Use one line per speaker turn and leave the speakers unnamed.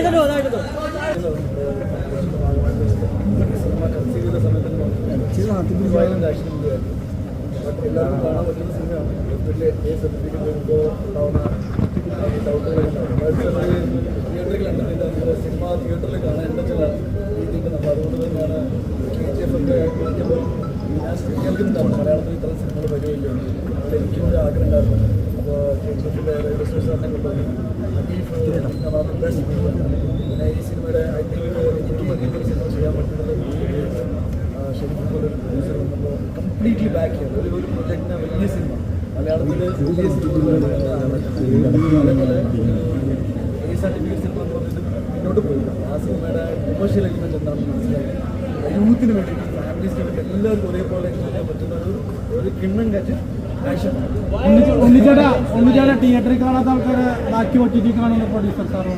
എല്ലാവർക്കും കാണാൻ പറ്റുന്ന സിനിമയാണ് എസ്പെഷ്യലി എ സർട്ടിഫിക്കറ്റ് വരുമ്പോൾ ഉണ്ടാവുന്ന തിയേറ്ററിൽ കണ്ടിട്ടില്ല സിനിമ തിയേറ്ററിൽ കാണേണ്ട ചില രീതിയുണ്ട് നമ്മൾ അതുകൊണ്ട് തന്നെയാണ് കെ ജി എഫ് ഒക്കെ ഞാൻ കേൾക്കുന്നുണ്ടായിരുന്നു മലയാളത്തിൽ ഇത്തരം സിനിമകൾ എനിക്കും ഒരു ആഗ്രഹം ഉണ്ടായിരുന്നു എഫിന്റെ റെയിൽവേ സ്റ്റേഷനെ പിന്നെ ഈ സിനിമയുടെ ഐ തിങ്ക് എനിക്ക് ഇങ്ങനത്തെ സിനിമ ചെയ്യാൻ പറ്റുന്നത് ശരിക്കും കംപ്ലീറ്റ്ലി ബാക്ക് ചെയ്തു ഒരു ഒരു വലിയ സിനിമ മലയാളത്തിൽ വലിയ സിനിമ അതേപോലെ ഈ സർട്ടിഫിക്കറ്റ് സിനിമ എന്ന് പറഞ്ഞിട്ട് മുന്നോട്ട് പോയി ആ സിനിമയുടെ കൊമേഴ്ഷ്യൽ എലിമെന്റ് എന്താണെന്ന് മനസ്സിലാക്കി യൂത്തിന് വേണ്ടിയിട്ട് ഫാമിലീസിന് വേണ്ടി എല്ലാവർക്കും ഒരേപോലെ ചെയ്യാൻ പറ്റുന്ന ഒരു ഒരു കിണ്ണം കാറ്റ്
ഉണ്ണിച്ചേട്ടാ ഉണ്ണിച്ചേട്ടാ തിയേറ്ററിൽ കാണാത്ത ആൾക്കാരെ ബാക്കി ഒ കാണുന്ന പ്രൊഡ്യൂസർ സാറോ?